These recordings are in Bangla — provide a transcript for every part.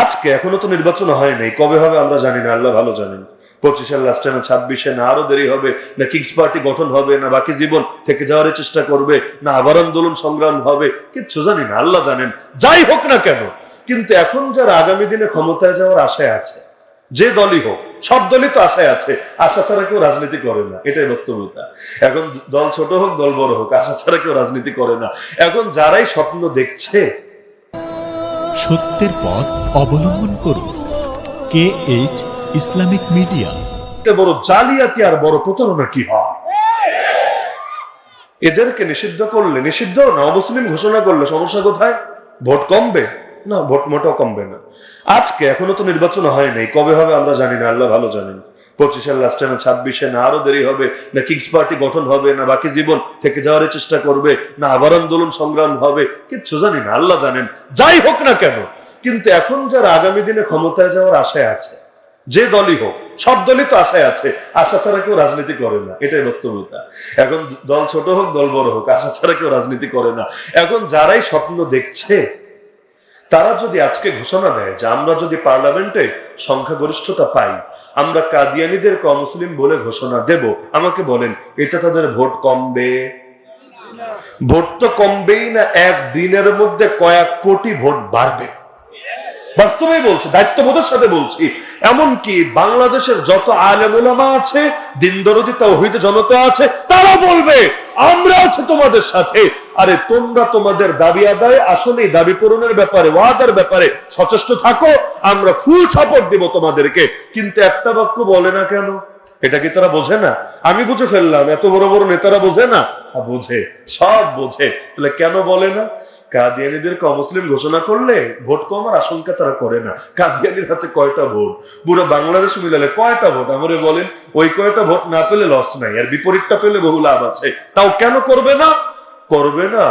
আজকে এখনও তো নির্বাচন হয় নাই, কবে হবে আমরা জানি না, আল্লাহ ভালো জানেন। পঁচিশের লাস্টে না ছাব্বিশে না আরও দেরি হবে, না কিংস পার্টি গঠন হবে, না বাকি জীবন থেকে যাওয়ার চেষ্টা করবে, না আবার আন্দোলন সংগ্রাম হবে, কিচ্ছু জানি না, আল্লাহ জানেন। যাই হোক না কেন, কিন্তু এখন যারা আগামী দিনে ক্ষমতায় যাওয়ার আশায় আছে, যে দলই হোক, সব দলই তো আশায় আছে, আশা ছাড়া কেউ রাজনীতি করে না, এটাই বাস্তবতা। এখন দল ছোট হোক, দল বড় হোক, আশা ছাড়া কেউ রাজনীতি করে না। এখন যারাই স্বপ্ন দেখছে সত্যের পথ অবলম্বন করুন। কে এইচ ইসলামিক মিডিয়া বড় জালিয়াতি আর বড় প্রতারণা কি হয়? এদেরকে নিষিদ্ধ করলে, নিষিদ্ধ না, অমুসলিম ঘোষণা করলে সমস্যা কোথায়? ভোট কমবে? না, ভোট মোটেও কমবে না। আজকে এখনও তো নির্বাচন হয় নাই কবে হবে আমরা জানি না, আল্লাহ ভালো জানেন। পঁচিশের লাস্টে না ছাব্বিশে না আরও দেরি হবে, না কিংস পার্টি গঠন হবে, না বাকি জীবন থেকে যাওয়ার চেষ্টা করবে, না আবার আন্দোলন সংগ্রাম হবে, কিচ্ছু জানি না, আল্লাহ জানেন, যাই হোক না কেন। কিন্তু এখন যারা আগামী দিনে ক্ষমতায় যাওয়ার আশায় আছে, যে দলই হোক, সব দলই তো আশায় আছে, আশা ছাড়া কেউ রাজনীতি করে না, এটাই বাস্তবতা। এখন দল ছোট হোক, দল বড় হোক, আশা ছাড়া কেউ রাজনীতি করে না। এখন যারাই স্বপ্ন দেখছে তারা যদি আজকে ঘোষণা দেয় যে আমরা যদি পার্লামেন্টে সংখ্যাগরিষ্ঠতা পাই, আমরা কাদিয়ানিদের মুসলিম বলে ঘোষণা দেব। আমাকে বলেন, এটা তাদের ভোট কমবে? ভোট তো কমবেই না, একদিনের মধ্যে কয়েক কোটি ভোট বাড়বে। বাস্তবেই বলছি, দায়িত্ববোধের সাথে বলছি। এমনকি বাংলাদেশের যত আলেমুলামা আছে দিন দরদি তৌহিদ জনতা আছে, তারা বলবে, আমরা আছে তোমাদের সাথে। আরে তোমরা তোমাদের দাবি আদায় আসলে দাবি পূরণের ব্যাপারে, ওয়াদার ব্যাপারে সচেষ্ট থাকো, আমরা ফুল সাপোর্ট দিব তোমাদেরকে। কিন্তু একটা বাক্য বলে না কেন? এটা কি তারা বোঝে না? আমি বুঝে ফেললাম এত বড় বড় নেতারা বোঝে না? হ্যাঁ, বোঝে সব বোঝে। তাহলে কেন বলে না? কাদিয়ানিদেরকে অমুসলিম ঘোষণা করলে ভোট কমার আশঙ্কা তারা করে না। কাদিয়ানির হাতে কয়টা ভোট? পুরো বাংলাদেশ মিলালে কয়টা ভোট? আমারে বলেন ওই কয়টা ভোট না পেলে লস নাই আর বিপরীতটা পেলে বহু লাভ আছে। তাও কেন করবে না? করবে না।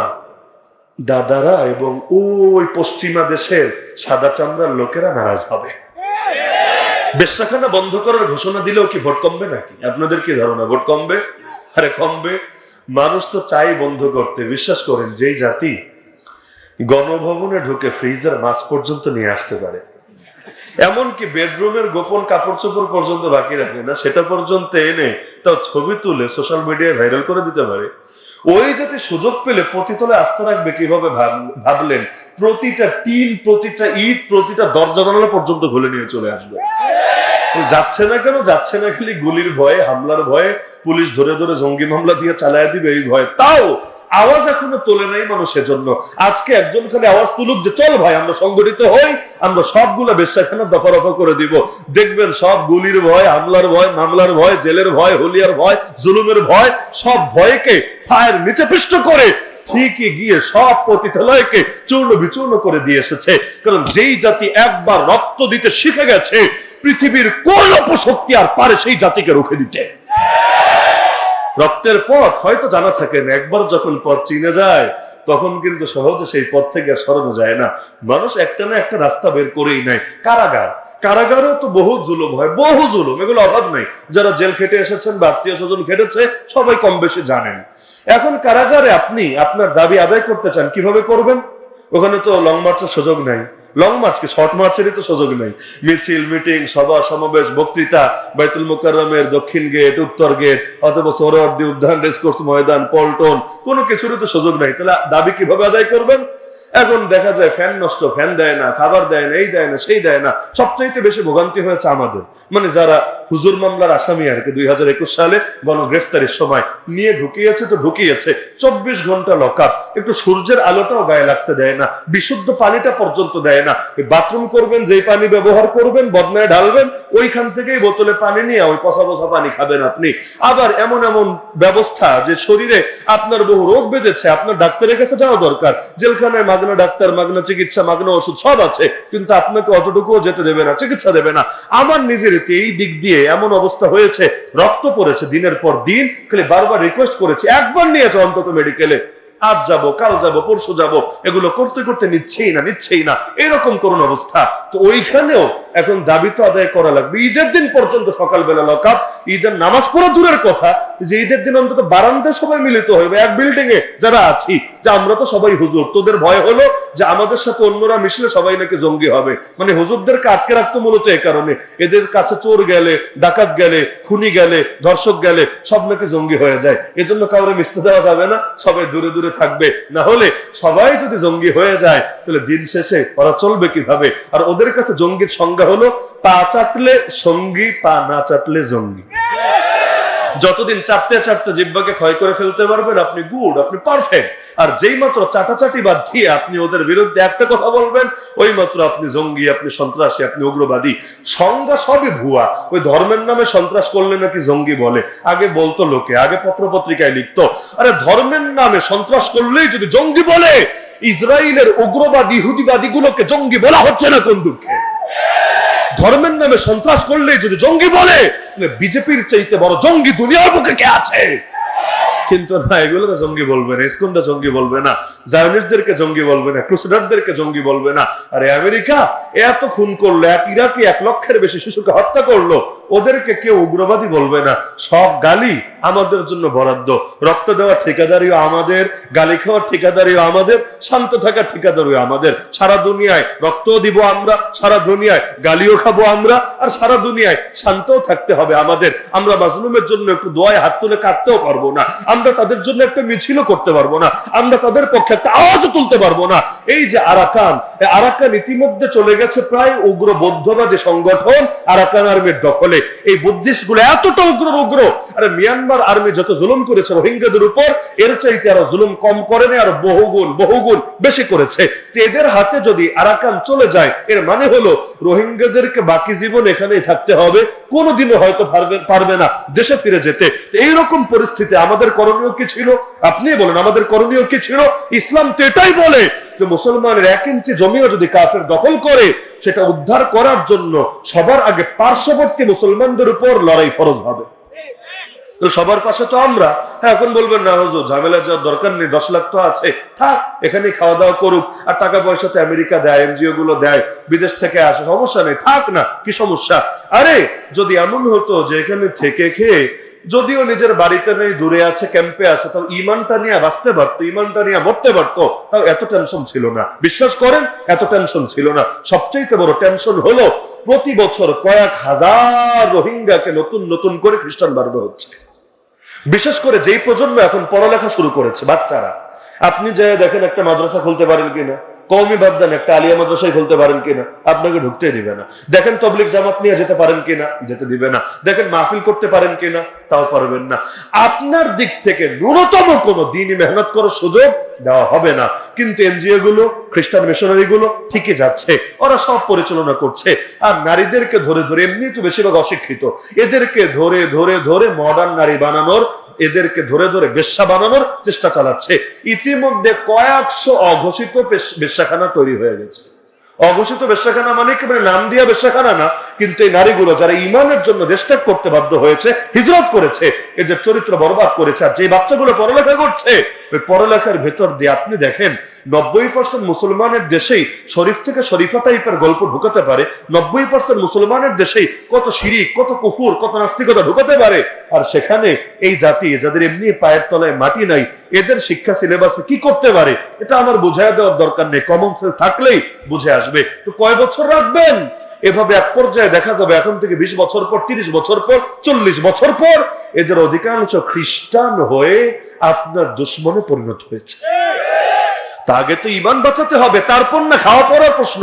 দাদারা এবং ওই পশ্চিমা দেশের সাদা চামড়ার লোকেরা নারাজ হবে। বেশ্যাখানা বন্ধ করার ঘোষণা দিলেও কি ভোট কমবে নাকি? আপনাদের কি ধারণা? ভোট কমবে? আরে কমবে। মানুষ তো চাই বন্ধ করতে। বিশ্বাস করেন, যেই জাতি গণভবনে ঢুকে ফ্রিজের মাছ পর্যন্ত নিয়ে আসতে পারে। এমনকি বেডরুমের গোপন কাপড় চোপড় পর্যন্ত বাকি রাখে না, সেটা পর্যন্ত এনে তাও ছবি তুলে সোশ্যাল মিডিয়ায় ভাইরাল করে দিতে পারে। ওই যাতে সুযোগ পেলে প্রতিতলে আস্থা রাখবে কীভাবে ভাব- ভাবলেন? প্রতিটা টিন, প্রতিটা ঈদ প্রতিটা দরজা জানালা পর্যন্ত ঘুলে নিয়ে চলে আসবে। যাচ্ছে না কেন? যাচ্ছে না খালি গুলির ভয়ে, হামলার ভয়ে পুলিশ ধরে ধরে জঙ্গি মামলা দিয়ে চালায় দিবে এই ভয়ে। তাও আওয়াজ এখনও তোলে নাই মানুষের জন্য। আজকে একজন খালি আওয়াজ তুলুক যে, চল ভাই, আমরা সংগঠিত হই, আমরা সবগুলো বেশ্যাখানা দফা রফা করে দিব। দেখবেন সব গুলির ভয়, হামলার ভয়, মামলার ভয়, জেলের ভয়, হলিয়ার ভয়, জুলুমের ভয়, সব ভয়কে ফায়ের নিচে পিষ্ট করে ঠিকই গিয়ে সব পতিতালয়কে চূর্ণ বিচূর্ণ করে দিয়ে এসেছে। কারণ যেই জাতি একবার রক্ত দিতে শিখে গেছে, পৃথিবীর কোন অপশক্তি আর পারে সেই জাতিকে রুখে দিতে। রক্তের পথ হয়তো জানা থাকে না। একবার যখন পথ চিনে যায়, তখন কিন্তু সহজে সেই পথ থেকে সরানো যায় না। মানুষ একটা না একটা রাস্তা বের করেই নেয়। কারাগার। কারাগারেও তো বহু জুলুম হয়, বহু জুলুম। এগুলো অভাব নেই। যারা জেল খেটে এসেছেন বা আত্মীয় স্বজন খেটেছে, সবাই কম বেশি জানেন। এখন কারাগারে আপনি আপনার দাবি আদায় করতে চান, কীভাবে করবেন? ওখানে তো লং মার্চের সুযোগ নাই। লং মার্চ কি? শর্ট মার্চেরই তো সুযোগ নেই। মিছিল, মিটিং, সভা, সমাবেশ, বক্তৃতা, বাইতুল মুকাররমের দক্ষিণ গেট উত্তর গেট অথবা সোহরাওয়ার্দী উদ্যান রেসকোর্স ময়দান, পল্টন, কোনো কিছুরই তো সুযোগ নেই। তাহলে দাবি কীভাবে আদায় করবেন? এখন দেখা যায় ফ্যান নষ্ট ফ্যান দেয় না, খাবার দেয় না, এই দেয় না, সেই দেয় না। সবচাইতে বেশি ভোগান্তি হয়েছে আমাদের। মানে যারা হুজুর মামলার আসামি আর কি, দুই হাজার একুশ সালে গণগ্রেফতারির সময়। নিয়ে ঢুকিয়েছে তো ঢুকিয়েছে। চব্বিশ ঘণ্টা লকআপ একটু সূর্যের আলোটাও গায়ে লাগতে দেয় না। বিশুদ্ধ পানিটা পর্যন্ত দেয় না। বাথরুম করবেন, যেই পানি ব্যবহার করবেন, বদনায় ঢালবেন, ওইখান থেকেই বোতলে পানি নিয়ে ওই পচা পচা পানি খাবেন আপনি। আবার এমন এমন ব্যবস্থা যে শরীরে আপনার বহু রোগ বেঁধেছে, আপনার ডাক্তারের কাছে যাওয়া দরকার। জেলখানায় মাগনা ডাক্তার, মাগনা চিকিৎসা, মাগনা ওষুধ সব আছে, কিন্তু আপনাকে অতটুকুও যেতে দেবে না, চিকিৎসা দেবে না। আমার নিজের এই দিক দিয়ে এমন অবস্থা হয়েছে, রক্ত পড়েছে দিনের পর দিন, খালি বারবার রিকোয়েস্ট করেছে, একবার নিয়েছে অন্তত মেডিকেলে আজ যাব, কাল যাব, পরশু যাব, এগুলো করতে করতে নিচ্ছেই না নিচ্ছেই না। এরকম করুন অবস্থা। তো ওইখানেও এখন দাবি তো আদায় করা লাগবে। ঈদের দিন পর্যন্ত সকালবেলা লকআপ ঈদের নামাজ পড়া দূরের কথা, যে ঈদের দিন অন্তত বারান্দায় সবাই মিলিত হইবে এক বিল্ডিং এ যারা আছি, যে আমরা তো সবাই হুজুর, তোদের ভয় হলো যে আমাদের সাথে অন্যরা মিশলে সবাই নাকি জঙ্গি হবে। মানে হুজুরদেরকে আটকে রাখতো মূলত এ কারণে। এদের কাছে চোর গেলে, ডাকাত গেলে, খুনি গেলে, ধর্ষক গেলে সব নাকি জঙ্গি হয়ে যায়। এজন্য কাউরে মিশতে দেওয়া যাবে না, সবাই দূরে দূরে থাকবে। না হলে সবাই যদি জঙ্গি হয়ে যায়, তাহলে দিন শেষে ওরা চলবে কীভাবে? আর ওদের কাছে জঙ্গির সংজ্ঞা হলো, পা চাটলে সঙ্গী, পা না চাটলে জঙ্গি। যতদিন চাটতে চাটতে জিব্বাকে ক্ষয় করে ফেলতে পারবেন, আপনি গুড, আপনি পারফেক্ট। আর যেই মাত্র চাটাচাটি বাদ দিয়ে আপনি ওদের বিরুদ্ধে একটা কথা বলবেন, ওই মাত্র আপনি জঙ্গি, আপনি সন্ত্রাসী, আপনি উগ্রবাদী। সংজ্ঞা সবই ভুয়া। ওই ধর্মের নামে সন্ত্রাস করলে নাকি জঙ্গি বলে। আগে বলতো লোকে, আগে পত্র পত্রিকায় লিখতো। আরে ধর্মের নামে সন্ত্রাস করলেই যদি জঙ্গি বলে ইসরায়েলের উগ্রবাদী, ইহুদিবাদী গুলোকে জঙ্গি বলা হচ্ছে না কোন দুঃখে। ধর্মের নামে সন্ত্রাস করলে যদি জঙ্গি বলে বিজেপির চাইতে বড় জঙ্গি দুনিয়ার বুকে কে আছে? কিন্তু না এগুলো জঙ্গি বলবে না ইসকনটা জঙ্গি বলবে না জায়নিস্টদেরকে জঙ্গি বলবে না, ক্রুসেডারদেরকে জঙ্গি বলবে না। আরে আমেরিকা এত খুন করল, এক ইরাকি এক লক্ষের বেশি শিশুকে হত্যা করল, ওদেরকে কেউ উগ্রবাদী বলবে না। সব গালি আমাদের জন্য বরাদ্দ। রক্ত দেওয়ার ঠিকাদারিও আমাদের, গালি খাওয়ার ঠিকাদারিও আমাদের, শান্ত থাকার ঠিকাদারিও আমাদের। সারা দুনিয়ায় রক্তও দিব আমরা, সারা দুনিয়ায় গালিও খাব আমরা, আর সারা দুনিয়ায় শান্তও থাকতে হবে আমাদের। আমরা মাজলুমের জন্য একটু দোয়ায় হাত তুলে কাটতেও পারব না। আমরা তাদের জন্য একটা মিছিলও করতে পারব না। আমরা তাদের পক্ষে একটা আওয়াজও তুলতে পারব না। এই যে আরাকান আরাকান ইতিমধ্যে চলে গেছে প্রায় উগ্র বৌদ্ধবাদী সংগঠন, আরাকান আর্মির দখলে। এই বুদ্ধিস্টগুলো এতটা উগ্র উগ্র, আরে মিয়ানমার আর্মি যত জুলুম করেছে রোহিঙ্গাদের উপর, এর চাইতে আরও জুলুম কম করেনি আর বহুগুণ বহুগুণ বেশি করেছে। এদের হাতে যদি আরাকান চলে যায়, এর মানে হলো রোহিঙ্গাদেরকে বাকি জীবন এখানেই থাকতে হবে, কোনোদিনও হয়তো পারবে না দেশে ফিরে যেতে। এইরকম পরিস্থিতি আমাদের করণীয় কি ছিল? আপনি বলেন, আমাদের করণীয় কি ছিল? ইসলাম তো এটাই বলে যে মুসলমানের এক ইঞ্চি জমিও যদি কাফের দখল করে, সেটা উদ্ধার করার জন্য সবার আগে পার্শ্ববর্তী মুসলমানদের উপর লড়াই ফরজ হবে। সবার পাশে তো আমরা। হ্যাঁ এখন বলবেন না, হুজুর ঝামেলা যাওয়ার দরকার নেই, দশ লাখ তো আছে। থাক এখানে খাওয়া দাওয়া করুক। আর টাকা পয়সা তো আমেরিকা দেয় এনজিও গুলো দেয়, বিদেশ থেকে আসে, সমস্যা নেই। থাক না, কি সমস্যা? আরে, যদি এমন হতো যে এখানে থেকে খেয়ে, যদিও নিজের বাড়িতে নেই, দূরে আছে, ক্যাম্পে আছে, তাও ইমানটা নিয়ে বাঁচতে পারতো, ইমানটা নিয়ে মরতে পারতো, তাও এত টেনশন ছিল না। বিশ্বাস করেন, এত টেনশন ছিল না। সবচেয়ে বড় টেনশন হলো, প্রতি বছর কয়েক হাজার রোহিঙ্গাকে নতুন নতুন করে খ্রিস্টান বানানো হচ্ছে। বিশেষ করে যেই প্রজন্ম এখন পড়ালেখা শুরু করেছে, বাচ্চারা। আপনি যে দেখেন একটা মাদ্রাসা খুলতে পারেন কিনা কৌমি বাদ দেন একটা আলিয়া মাদ্রাসায় খুলতে পারেন কিনা? আপনাকে ঢুকতে দিবে না। দেখেন তবলিক জামাত নিয়ে যেতে পারেন কিনা? যেতে দিবে না। দেখেন মাহফিল করতে পারেন কিনা? তাও পারবেন না। আপনার দিক থেকে ন্যূনতম কোনো দিনই মেহনত করার সুযোগ দেওয়া হবে না। কিন্তু এনজিও গুলো খ্রিস্টান মিশনারি গুলো ঠিকই যাচ্ছে। ওরা সব পরিচালনা করছে। আর নারীদেরকে ধরে ধরে এমনি তো বেশিরভাগ অশিক্ষিত। এদেরকে ধরে ধরে ধরে মডার্ন নারী বানানোর এদেরকে ধরে ধরে বেশ্যা বানানোর চেষ্টা চালাচ্ছে। ইতিমধ্যে কয়েকশো অঘোষিত বেশ- বেশ্যাখানা তৈরি হয়ে গেছে। অঘোষিত বেশ্যাখানা মানে একেবারে নাম দিয়া বেশ্যাখানা না, কিন্তু এই নারীগুলো যারা ইমানের জন্য দেশত্যাগ করতে বাধ্য হয়েছে, হিজরত করেছে, এদের চরিত্র বরবাদ করেছে, আর যে বাচ্চাগুলো পড়ালেখা করছে, ওই পড়ালেখার ভেতর দিয়ে আপনি দেখেন, নব্বই পার্সেন্ট মুসলমানের দেশেই শরীফ থেকে শরীফা টাইপের গল্প ঢুকাতে পারে, নব্বই পার্সেন্ট মুসলমানের দেশেই কত শিরিক, কত কুফুর, কত নাস্তিকতা ঢুকাতে পারে, আর সেখানে এই জাতি যাদের এমনি পায়ের তলায় মাটি নাই, এদের শিক্ষা সিলেবাসে কি করতে পারে, এটা আমার বুঝাই দেওয়ার দরকার নেই কমন সেন্স থাকলেই বুঝে আসবে। তো কয় বছর রাখবেন? এভাবে এক পর্যায়ে দেখা যাবে এখন থেকে বিশ বছর পর, তিরিশ বছর পর, চল্লিশ বছর পর এদের অধিকাংশ খ্রিস্টান হয়ে আপনার দুশ্মনে পরিণত হয়েছে। তা আগে তো ইমান বাঁচাতে হবে, তারপর না খাওয়া পড়ার প্রশ্ন।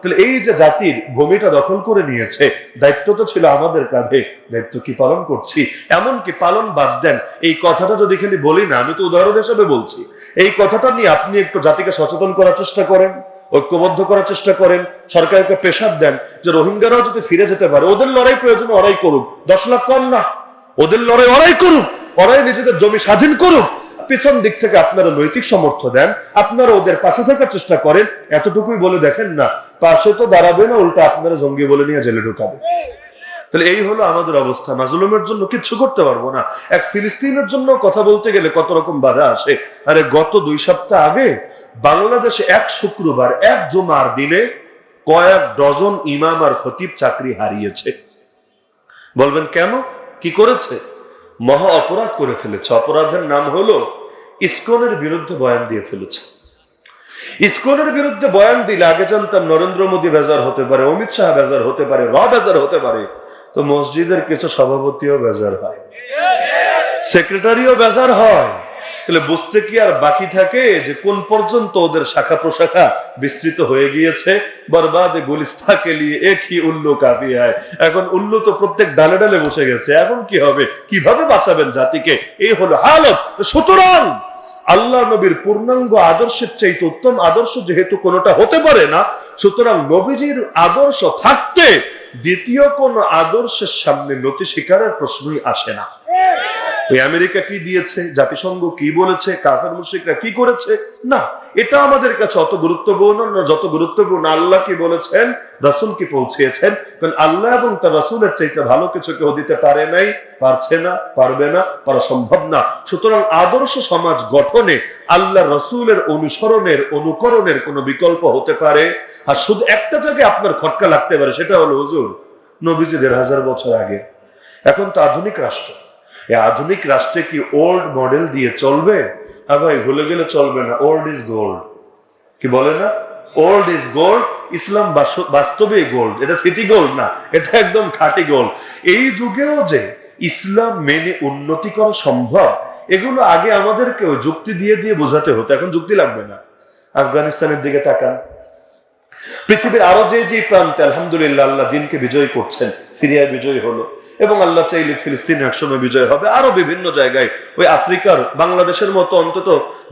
তাহলে এই যে জাতির ভূমিটা দখল করে নিয়েছে, দায়িত্ব তো ছিল আমাদের কাঁধে, দায়িত্ব কি পালন করছি? এমন কি পালন বাদ দেন? এই কথাটা যদি খালি বলি না, আমি তো উদাহরণ হিসেবে বলছি। এই কথাটা নিয়ে আপনি একটু জাতিকে সচেতন করার চেষ্টা করেন। ঐক্যবদ্ধ করার চেষ্টা করেন সরকারকে প্রেশার দেন যে রোহিঙ্গারাও যদি ফিরে যেতে পারে, ওদের লড়াই প্রয়োজন ওরাই করুক, দশ লাখ কম না, ওদের লড়াই ওরাই করুক, ওরাই নিজেদের জমি স্বাধীন করুক। পিছন দিক থেকে আপনারা নৈতিক সমর্থ দেন, আপনারা ওদের পাশে থাকার চেষ্টা করেন, এতটুকুই বলে দেখেন না, পাশে তো দাঁড়াবে না, উল্টা আপনারা জঙ্গি বলে নিয়ে জেলে ঢুকাবে। তাহলে এই হলো আমাদের অবস্থা। মাজলুমের জন্য কিচ্ছু করতে পারব না। এক ফিলিস্তিনের জন্য কথা বলতে গেলে কত রকম বাধা আসে। আরে গত দুই সপ্তাহ আগে বাংলাদেশে এক শুক্রবার, এক জুমার দিনে কয়েক ডজন ইমাম আর খতিব চাকরি হারিয়েছে। বলবেন কেন? কি করেছে? মহা অপরাধ করে ফেলেছে। অপরাধের নাম হলো ইস্কনের বিরুদ্ধে বয়ান দিয়ে ফেলেছে। ইস্কনের বিরুদ্ধে বয়ান দিলে আগে জানতাম নরেন্দ্র মোদী বেজার হতে পারে, অমিত শাহ বেজার হতে পারে, র বেজার হতে পারে। তো মসজিদের কিছু সভাপতিও বেজার হয়। সেক্রেটারিও বেজার হয়। তাহলে বুঝতে কি আর বাকি থাকে যে কোন পর্যন্ত ওদের শাখা প্রশাখা বিস্তৃত হয়ে গিয়েছে? বরবাদে গুলিস্তাকে নিয়ে একই উল্লু কাফি হয় এখন উল্লু তো প্রত্যেক ডালে ডালে বসে গেছে। এখন কি হবে? কীভাবে বাঁচাবেন জাতিকে? এই হলো হালত। সুতরাং আল্লাহ নবীর পূর্ণাঙ্গ আদর্শের চাইতে উত্তম আদর্শ যেহেতু কোনোটা হতে পারে না, সুতরাং নবীজির আদর্শ থাকতে দ্বিতীয় কোন আদর্শের সামনে নতি স্বীকারের প্রশ্নই আসে না। আমেরিকা কি দিয়েছে? জাতিসংঘ কি বলেছে? কাফের মুশরিকরা কি করেছে? না, এটা আমাদের কাছে অত গুরুত্বপূর্ণ না, যত গুরুত্বপূর্ণ আল্লাহ কি বলেছেন, রাসূল কি পৌঁছিয়েছেন, কারণ আল্লাহ এবং তার রাসূলের চাইতে ভালো কিছু কেউ দিতে পারে নাই, পারছে না, পারবে না, পারা সম্ভব না। সুতরাং আদর্শ সমাজ গঠনে আল্লাহ রসুলের অনুসরণের, অনুকরণের কোনো বিকল্প হতে পারে। আর শুধু একটা জায়গায় আপনার খটকা লাগতে পারে, সেটা হলো হুজুর নবীজি দেড় হাজার বছর আগে। এখন তো আধুনিক রাষ্ট্র। এই আধুনিক রাষ্ট্রে কি ওল্ড মডেল দিয়ে চলবে? হ্যাঁ ভাই, ভুলে গেলে চলবে না ওল্ড ইজ গোল্ড কি বলে না? ওল্ড ইজ গোল্ড ইসলাম বাস্তবে গোল্ড এটা সিটি গোল্ড না, এটা একদম খাঁটি গোল্ড এই যুগেও যে ইসলাম মেনে উন্নতি করা সম্ভব, এগুলো আগে আমাদেরকে যুক্তি দিয়ে দিয়ে বোঝাতে হতো, এখন যুক্তি লাগবে না। আফগানিস্তানের দিকে তাকান। পৃথিবীর আরও যে যে প্রান্তে আলহামদুলিল্লাহ আল্লাহ দিনকে বিজয় করছেন, সিরিয়ায় বিজয় হলো, এবং আল্লাহ চাইলে ফিলিস্তিন একসময় বিজয় হবে। আরও বিভিন্ন জায়গায়, ওই আফ্রিকার, বাংলাদেশের মতো অন্তত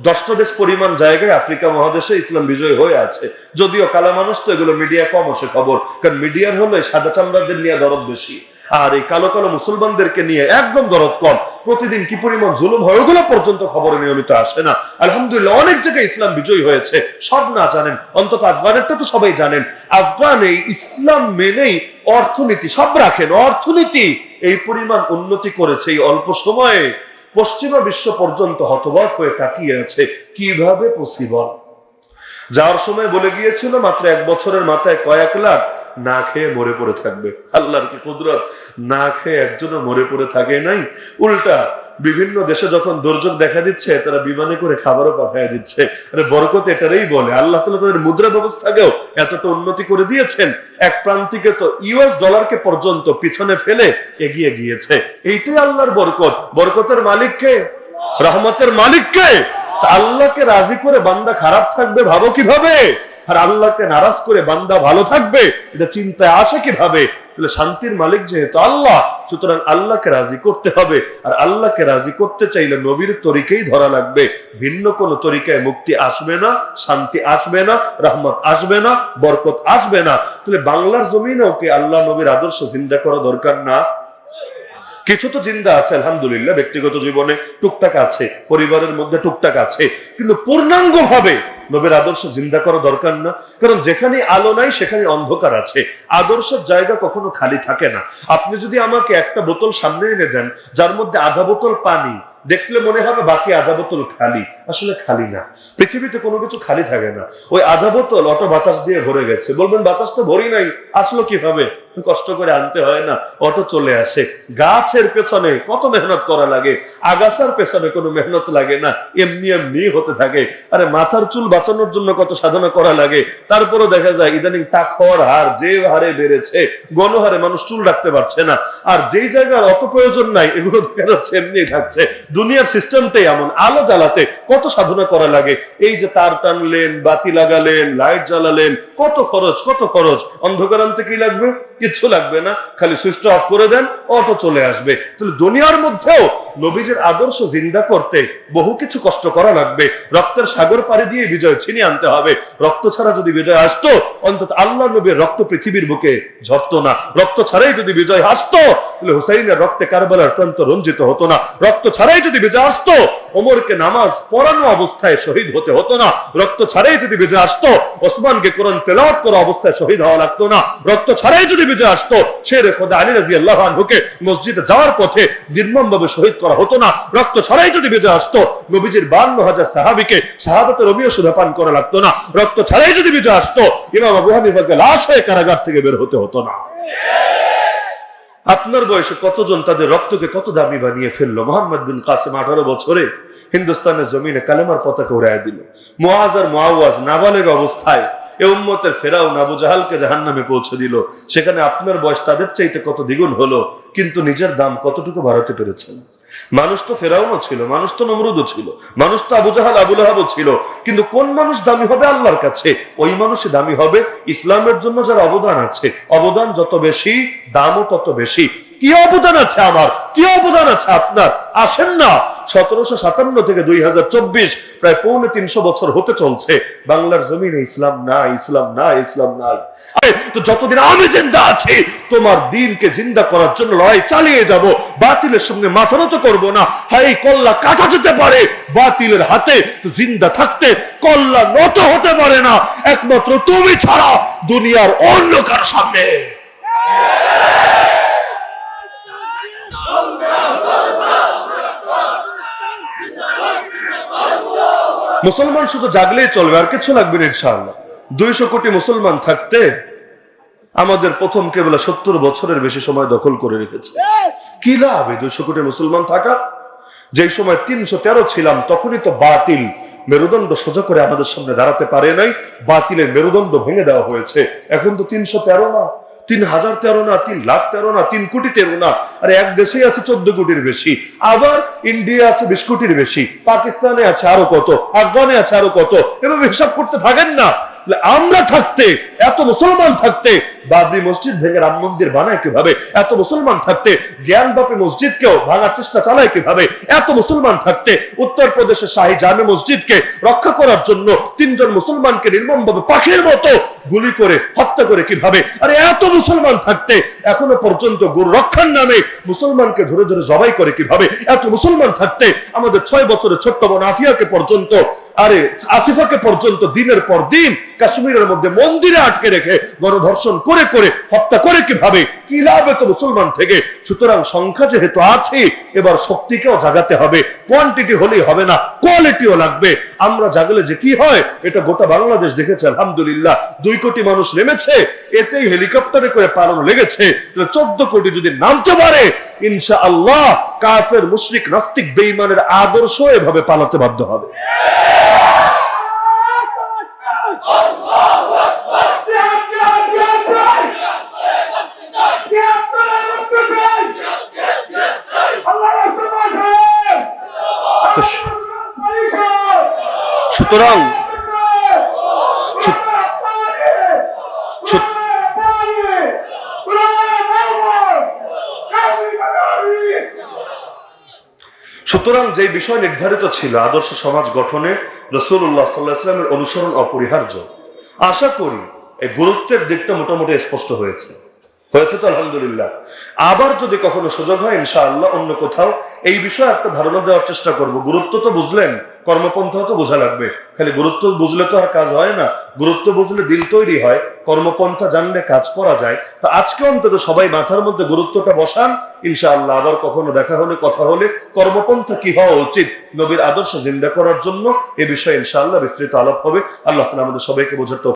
দশটা দেশ পরিমাণ জায়গায় আফ্রিকা মহাদেশে ইসলাম বিজয় হয়ে আছে। যদিও কালা মানুষ তো এগুলো মিডিয়া কম আসে খবর, কারণ মিডিয়ার হলে সাদা চামড়াদের নিয়ে দরদ বেশি। আর এই কালো কালো মুসলমানদেরকে নিয়ে একদম দরদ কম। প্রতিদিন কি পরিমাণ জুলুম হয় ওগুলো পর্যন্ত খবরে নিয়মিত আসে না। আলহামদুলিল্লাহ, অনেক জায়গায় ইসলাম বিজয়ী হয়েছে। সব না জানেন, অন্তত আফগানেরটা তো সবাই জানেন। আফগানে ইসলাম মেনেই অর্থনীতি, সব রাখেন, অর্থনীতি এই পরিমাণ উন্নতি করেছে এই অল্প সময়ে। পশ্চিমা বিশ্ব পর্যন্ত হতবাক হয়ে তাকিয়ে আছে। কীভাবে পসিবল যাওয়ার সময় বলে গিয়েছিল, মাত্র এক বছরের মাথায় কয়েক লাখ না খেয়ে মরে পড়ে থাকবে। আল্লাহর কি কুদরত? না খেয়ে একজনও মরে পড়ে থাকে নাই। উল্টা, বিভিন্ন দেশে যখন দুর্যোগ দেখা দিচ্ছে, তারা বিমানে করে খাবারও পাঠিয়ে দিচ্ছে। আরে বরকত এটারই বলে। আল্লাহ তালা তাদের মুদ্রা ব্যবস্থাকেও এতটা উন্নতি করে দিয়েছেন। এক প্রান্তিকে তো ইউএস ডলারকে পর্যন্ত পিছনে ফেলে এগিয়ে গিয়েছে। এইটাই আল্লাহর বরকত। বরকতের মালিককে? রহমতের মালিককে? আল্লাহকে রাজি করে বান্দা খারাপ থাকবে, ভাবো কীভাবে? আর আল্লাহকে নারাজ করে বান্দা ভালো থাকবে, এটা চিন্তায় আসে কীভাবে? তাহলে শান্তির মালিক যেহেতু আল্লাহ, সুতরাং আল্লাহকে রাজি করতে হবে। আর আল্লাহকে রাজি করতে চাইলে নবীর তরিকেই ধরা লাগবে। ভিন্ন কোন তরিকায় মুক্তি আসবে না, শান্তি আসবে না, রহমত আসবে না, বরকত আসবে না। তাহলে বাংলার জমিনেও কি আল্লাহ নবীর আদর্শ চিন্তা করা দরকার না? কিছু তো চিন্তা আছে, আলহামদুলিল্লাহ, ব্যক্তিগত জীবনে টুকটাক আছে, পরিবারের মধ্যে টুকটাক আছে, কিন্তু পূর্ণাঙ্গ ভাবে নবীর আদর্শ জিন্দা করা দরকার না, কারণ যেখানে আলো নাই, সেখানে অন্ধকার আছে। আদর্শের জায়গা কখনো খালি থাকে না। আপনি যদি আমাকে একটা বোতল সামনে এনে দেন, যার মধ্যে আধা বোতল পানি, দেখলে মনে হবে বাকি আধা বোতল খালি। আসলে খালি না। পৃথিবীতে কোনো কিছু খালি থাকে না। ওই আধা বোতল অটো বাতাস দিয়ে ভরে গেছে। বলবেন, বাতাস তো ভরি নাই, আসলো কীভাবে? কষ্ট করে আনতে হয় না, অটো চলে আসে। গাছের পেছনে কত মেহনত করা লাগে, আগাছার পেছনে কোনো মেহনত লাগে না, এমনি এমনি হতে থাকে। আরে মাথার চুল বাঁচানোর জন্য কত সাধনা করা লাগে। তারপরও দেখা যায় ইদানিং টাক হওয়ার হার যে হারে বেড়েছে, গণহারে মানুষ চুল রাখতে পারছে না। আর যেই জায়গার অত প্রয়োজন নাই, এগুলো দেখা যাচ্ছে এমনি থাকছে। দুনিয়ার সিস্টেমটাই এমন, আলো জ্বালাতে কত সাধনা করা লাগে। এই যে তার টানলেন, বাতি লাগালেন, লাইট জ্বালালেন, কত খরচ কত খরচ, অন্ধকার আনতে কি লাগবে? কিচ্ছু লাগবে না, খালি সুইচটা অফ করে দেন, অটো চলে আসবে। তাহলে দুনিয়ার মধ্যেও নবীজের আদর্শ জিন্দা করতে বহু কিছু কষ্ট করা লাগবে। রক্তের সাগর পাড়ি দিয়ে বিজয় ছিনিয়ে আনতে হবে। রক্ত ছাড়া যদি বিজয় আসতো, অন্তত আল্লাহ নবীর রক্ত পৃথিবীর বুকে ঝরতো না। রক্ত ছাড়াই যদি বিজয় আসতো, তাহলে হুসাইনের রক্তে কারবালার প্রান্ত রঞ্জিত হতো না। রক্ত ছাড়াই যদি বিজয় আসতো, ওমরকে নামাজ পড়ানো অবস্থায় শহীদ হতে হতো না। রক্ত ছাড়াই যদি বিজয় আসতো, ওসমানকে কোরআন তেলাওয়াত করা অবস্থায় শহীদ হওয়া লাগতো না। রক্ত ছাড়াই যদি বিজয় আসতো। শের খোদা আলী রাজি আল্লাহ আনহুকে মসজিদে যাওয়ার পথে নির্মম ভাবে শহীদ করা হতো না। রক্ত ছড়াই যদি বিজয় আসতো, নবীজির বান্ন হাজার সাহাবিকে শাহাদাতের রবিও সুধা পান করা লাগতো না। রক্ত ছাড়াই যদি বিজয় আসতো, ইমাম আবু হানিফাকে লাশ হয়ে কারাগার থেকে বের হতে হতো না। আপনার বয়সে কতজন তাদের রক্তকে কত দামি বানিয়ে ফেলল? মোহাম্মদ বিন কাসিম আঠারো বছরে হিন্দুস্তানের জমিনে কালেমার পতাকা উড়াইয়া দিল। মোয়াজ আর মোয়াজ নাবালেগ অবস্থায় এ উম্মতের ফেরাও আবু জাহালকে জাহান নামে পৌঁছে দিল। সেখানে আপনার বয়স তাদের চাইতে কত দ্বিগুণ হলো, কিন্তু নিজের দাম কতটুকু বাড়াতে পেরেছেন? মানুষ তো ফেরাউনও ছিল, মানুষ তো নমরুদও ছিল, মানুষ তো আবু জাহাল আবুল আহাবও ছিল, কিন্তু কোন মানুষ দামি হবে আল্লাহর কাছে? ওই মানুষই দামি হবে ইসলামের জন্য যার অবদান আছে। অবদান যত বেশি, দামও তত বেশি। কি অবদান আছে আমার? কি অবদান আছে আপনার? আসেন না। সতেরোশো সাতান্ন থেকে দুই হাজার চব্বিশ, প্রায় পৌনে তিনশো বছর হতে চলছে। বাংলার জমিনে ইসলাম না ইসলাম না ইসলাম নাই। তো যতদিন আমি জিন্দা আছি, তোমার দিনকে জিন্দা করার জন্য লড়াই চালিয়ে যাব। বাতিলের সঙ্গে মাথা নত করব না। হাই কল্লা কাটা যেতে পারে। বাতিলের হাতে জিন্দা থাকতে কল্লা নত হতে পারে না। একমাত্র তুমি ছাড়া দুনিয়ার অন্য কার সামনে। মুসলমান শুধু জাগলেই চলবে, আর কিছু লাগবে না ইনশাআল্লাহ। দুইশো কোটি মুসলমান থাকতে আমাদের প্রথম কেবল সত্তর বছরের বেশি সময় দখল করে রেখেছে। কি লাভ এই দুইশো কোটি মুসলমান থাকা যেই সময় তিনশো তেরো ছিলাম, তখনই তো বাতিল মেরুদণ্ড সোজা করে আমাদের সামনে দাঁড়াতে পারে নাই। বাতিলের মেরুদণ্ড ভেঙে দেওয়া হয়েছে। এখন তো তিনশো তেরো না। তিন হাজার তেরো না, তিন লাখ তেরো না, তিন কোটি তেরো না, আর এক দেশেই আছে চোদ্দ কোটির বেশি। আবার ইন্ডিয়া আছে বিশ কোটির বেশি, পাকিস্তানে আছে আরও কত, আফগানে আছে আরও কত, এভাবে হিসাব করতে থাকেন না। আমরা থাকতে, এত মুসলমান থাকতে বাবরি মসজিদ ভেঙে রাম মন্দির বানায় কীভাবে? এত মুসলমান থাকতে জ্ঞান বাপি মসজিদকেও ভাঙার চেষ্টা চালায় কীভাবে? এত মুসলমান থাকতে উত্তরপ্রদেশের শাহী জামে মসজিদকে রক্ষা করার জন্য তিনজন মুসলমানকে নির্মম ভাবে পাখির মতো গুলি করে হত্যা করে কীভাবে? আরে এত মুসলমান থাকতে এখনও পর্যন্ত গরু রক্ষার নামে মুসলমানকে ধরে ধরে জবাই করে কীভাবে? এত মুসলমান থাকতে আমাদের ছয় বছরের ছোট্ট বোন আফিয়াকে পর্যন্ত, আরে আসিফাকে পর্যন্ত দিনের পর দিন কাশ্মীরের মধ্যে মন্দিরে আটকে রেখে গণধর্ষণ করে করে হত্যা করে কীভাবে? কি লাভ এত মুসলমান থেকে? সুতরাং সংখ্যা যেহেতু আছে, এবার শক্তিকেও জাগাতে হবে। কোয়ান্টিটি হলেই হবে না কোয়ালিটিও লাগবে। আমরা জাগলে যে কি হয়, এটা গোটা বাংলাদেশ দেখেছে, আলহামদুলিল্লাহ। দুই কোটি মানুষ নেমেছে, এতেই হেলিকপ্টারে করে পালানো লেগেছে। চোদ্দ কোটি যদি নামতে পারে ইনশা আল্লাহ কাফের, মুশরিক, নাস্তিক, বেঈমানের আদর্শ এভাবে পালাতে বাধ্য হবে। সুতরাং সুতরাং যে বিষয় নির্ধারিত ছিল, আদর্শ সমাজ গঠনে রসুল্লাহ সাল্লাহামের অনুসরণ অপরিহার্য। আশা করি এই গুরুত্বের দিকটা মোটামুটি স্পষ্ট হয়েছে। হয়েছে তো, আলহামদুলিল্লাহ। আবার যদি কখনো সুযোগ হয়, ইনশাআল্লাহ অন্য কোথাও এই বিষয়ে একটা ধারণা দেওয়ার চেষ্টা করব। গুরুত্ব তো বুঝলেন কর্মপন্থাও তো বোঝা লাগবে। খালি গুরুত্ব বুঝলে তো আর কাজ হয় না। গুরুত্ব বুঝলে দিল তৈরি হয়। কর্মপন্থা জানলে কাজ করা যায়। তো আজকে অন্তত সবাই মাথার মধ্যে গুরুত্বটা বসান। ইনশাআল্লাহ আবার কখনো দেখা হলে, কথা হলে কর্মপন্থা কি হওয়া উচিত নবীর আদর্শ জিন্দা করার জন্য এ বিষয়ে ইনশাআল্লাহ বিস্তৃত আলাপ হবে। আল্লাহ তালা আমাদের সবাইকে বোঝার